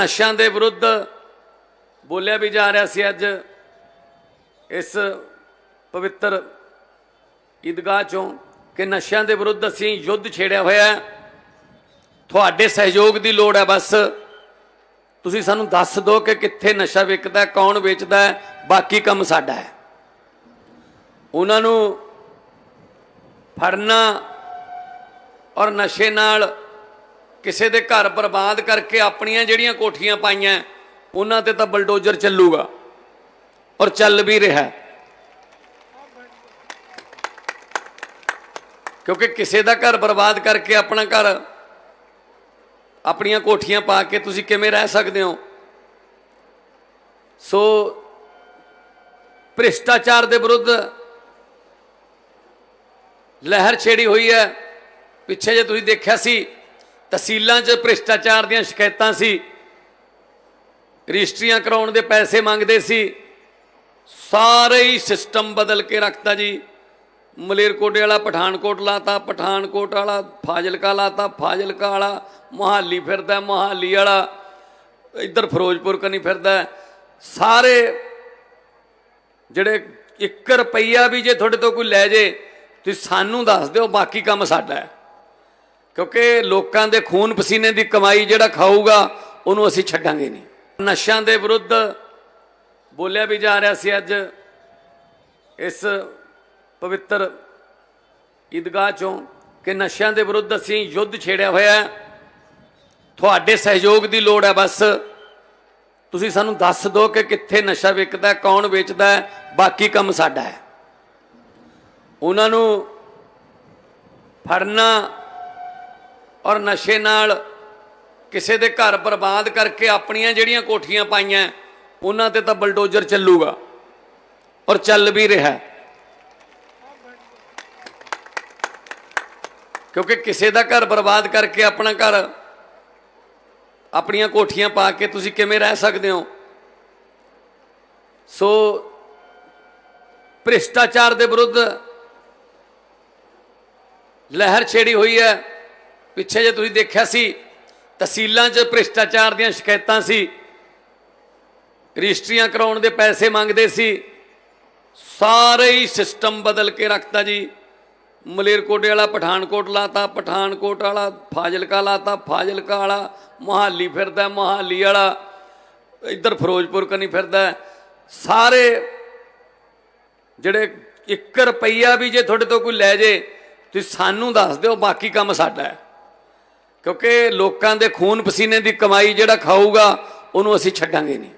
ਨਸ਼ਿਆਂ ਦੇ ਵਿਰੁੱਧ ਬੋਲਿਆ ਵੀ ਜਾ ਰਿਹਾ ਸੀ ਅੱਜ ਇਸ ਪਵਿੱਤਰ ਈਦਗਾਹ ਚੋਂ ਕਿ ਨਸ਼ਿਆਂ ਦੇ ਵਿਰੁੱਧ ਅਸੀਂ ਯੁੱਧ ਛੇੜਿਆ ਹੋਇਆ ਹੈ। ਤੁਹਾਡੇ ਸਹਿਯੋਗ ਦੀ ਲੋੜ ਹੈ ਬਸ। ਤੁਸੀਂ ਸਾਨੂੰ ਦੱਸ ਦਿਓ ਕਿ ਕਿੱਥੇ ਨਸ਼ਾ ਵਿਕਦਾ ਕੌਣ ਵੇਚਦਾ ਬਾਕੀ ਕੰਮ ਸਾਡਾ ਹੈ। ਉਹਨਾਂ ਨੂੰ ਫੜਨਾ ਔਰ ਨਸ਼ੇ ਨਾਲ ਕਿਸੇ ਦੇ ਘਰ ਬਰਬਾਦ ਕਰਕੇ ਆਪਣੀਆਂ ਜਿਹੜੀਆਂ ਕੋਠੀਆਂ ਪਾਈਆਂ, ਉਹਨਾਂ ਤੇ ਤਾਂ ਬਲਡੋਜ਼ਰ ਚੱਲੂਗਾ ਔਰ ਚੱਲ ਵੀ ਰਿਹਾ। ਕਿਉਂਕਿ ਕਿਸੇ ਦਾ ਘਰ ਬਰਬਾਦ ਕਰਕੇ ਆਪਣਾ ਘਰ, ਆਪਣੀਆਂ ਕੋਠੀਆਂ ਪਾ ਕੇ ਤੁਸੀਂ ਕਿਵੇਂ ਰਹਿ ਸਕਦੇ ਹੋ? ਸੋ ਭ੍ਰਿਸ਼ਟਾਚਾਰ ਦੇ ਵਿਰੁੱਧ ਲਹਿਰ ਛੇੜੀ ਹੋਈ ਹੈ। ਪਿੱਛੇ ਜੇ ਤੁਸੀਂ ਦੇਖਿਆ ਸੀ ਤਹਿਸੀਲਾਂ 'ਚ ਭ੍ਰਿਸ਼ਟਾਚਾਰ ਦੀਆਂ ਸ਼ਿਕਾਇਤਾਂ ਸੀ। ਰਜਿਸਟਰੀਆਂ ਕਰਾਉਣ ਦੇ ਪੈਸੇ ਮੰਗਦੇ ਸੀ। ਸਾਰੇ ਹੀ ਸਿਸਟਮ ਬਦਲ ਕੇ ਰੱਖਤਾ ਜੀ। ਮਲੇਰਕੋਟੇ ਵਾਲਾ ਪਠਾਨਕੋਟ ਲਾਤਾ, ਪਠਾਨਕੋਟ ਵਾਲਾ ਫਾਜ਼ਿਲਕਾ ਲਾਤਾ, ਫਾਜ਼ਿਲਕਾ ਵਾਲਾ ਮੋਹਾਲੀ ਫਿਰਦਾ, ਮੋਹਾਲੀ ਵਾਲਾ ਇੱਧਰ ਫਿਰੋਜ਼ਪੁਰ ਕਨੀ ਫਿਰਦਾ। ਸਾਰੇ ਜਿਹੜੇ 1 ਰੁਪਈਆ ਵੀ ਜੇ ਤੁਹਾਡੇ ਤੋਂ ਕੋਈ ਲੈ ਜੇ, ਤੁਸੀਂ ਸਾਨੂੰ ਦੱਸ ਦਿਓ, ਬਾਕੀ ਕੰਮ ਸਾਡਾ ਹੈ। ਕਿਉਂਕਿ ਲੋਕਾਂ ਦੇ ਖੂਨ ਪਸੀਨੇ ਦੀ ਕਮਾਈ ਜਿਹੜਾ ਖਾਊਗਾ, ਉਹਨੂੰ ਅਸੀਂ ਛੱਡਾਂਗੇ ਨਹੀਂ। ਨਸ਼ਿਆਂ ਦੇ ਵਿਰੁੱਧ ਬੋਲਿਆ ਵੀ ਜਾ ਰਿਹਾ ਸੀ ਅੱਜ ਇਸ ਪਵਿੱਤਰ ਈਦਗਾਹ ਚੋਂ ਕਿ ਨਸ਼ਿਆਂ ਦੇ ਵਿਰੁੱਧ ਅਸੀਂ ਯੁੱਧ ਛੇੜਿਆ ਹੋਇਆ ਹੈ। ਤੁਹਾਡੇ ਸਹਿਯੋਗ ਦੀ ਲੋੜ ਹੈ ਬਸ। ਤੁਸੀਂ ਸਾਨੂੰ ਦੱਸ ਦਿਓ ਕਿ ਕਿੱਥੇ ਨਸ਼ਾ ਵਿਕਦਾ ਕੌਣ ਵੇਚਦਾ ਬਾਕੀ ਕੰਮ ਸਾਡਾ ਹੈ। ਉਹਨਾਂ ਨੂੰ ਫੜਨਾ ਔਰ ਨਸ਼ੇ ਨਾਲ ਕਿਸੇ ਦੇ ਘਰ ਬਰਬਾਦ ਕਰਕੇ ਆਪਣੀਆਂ ਜਿਹੜੀਆਂ ਕੋਠੀਆਂ ਪਾਈਆਂ, ਉਹਨਾਂ ਤੇ ਤਾਂ ਬਲਡੋਜ਼ਰ ਚੱਲੂਗਾ ਔਰ ਚੱਲ ਵੀ ਰਿਹਾ। ਕਿਉਂਕਿ ਕਿਸੇ ਦਾ ਘਰ ਬਰਬਾਦ ਕਰਕੇ ਆਪਣਾ ਘਰ, ਆਪਣੀਆਂ ਕੋਠੀਆਂ ਪਾ ਕੇ ਤੁਸੀਂ ਕਿਵੇਂ ਰਹਿ ਸਕਦੇ ਹੋ? ਸੋ ਭ੍ਰਿਸ਼ਟਾਚਾਰ ਦੇ ਵਿਰੁੱਧ ਲਹਿਰ ਛੇੜੀ ਹੋਈ ਹੈ। ਪਿੱਛੇ ਜੇ ਤੁਸੀਂ ਦੇਖਿਆ ਸੀ, ਤਹਿਸੀਲਾਂ 'ਚ ਭ੍ਰਿਸ਼ਟਾਚਾਰ ਦੀਆਂ ਸ਼ਿਕਾਇਤਾਂ ਸੀ, ਰਜਿਸਟਰੀਆਂ ਕਰਾਉਣ ਦੇ ਪੈਸੇ ਮੰਗਦੇ ਸੀ, ਸਾਰੇ ਹੀ ਸਿਸਟਮ ਬਦਲ ਕੇ ਰੱਖਤਾ ਜੀ। ਮਲੇਰਕੋਟੇ ਵਾਲਾ ਪਠਾਨਕੋਟ ਲਾਤਾ, ਪਠਾਨਕੋਟ ਵਾਲਾ ਫਾਜ਼ਿਲਕਾ ਲਾਤਾ, ਫਾਜ਼ਿਲਕਾ ਵਾਲਾ ਮੋਹਾਲੀ ਫਿਰਦਾ, ਮੋਹਾਲੀ ਵਾਲਾ ਇੱਧਰ ਫਿਰੋਜ਼ਪੁਰ ਕਨੀ ਫਿਰਦਾ। ਸਾਰੇ ਜਿਹੜੇ 1 ਰੁਪਈਆ ਵੀ ਜੇ ਤੁਹਾਡੇ ਤੋਂ ਕੋਈ ਲੈ ਜੇ, ਤੁਸੀਂ ਸਾਨੂੰ ਦੱਸ ਦਿਓ, ਬਾਕੀ ਕੰਮ ਸਾਡਾ ਹੈ। ਕਿਉਂਕਿ ਲੋਕਾਂ ਦੇ ਖੂਨ ਪਸੀਨੇ ਦੀ ਕਮਾਈ ਜਿਹੜਾ ਖਾਊਗਾ ਉਹਨੂੰ ਅਸੀਂ ਛੱਡਾਂਗੇ ਨਹੀਂ।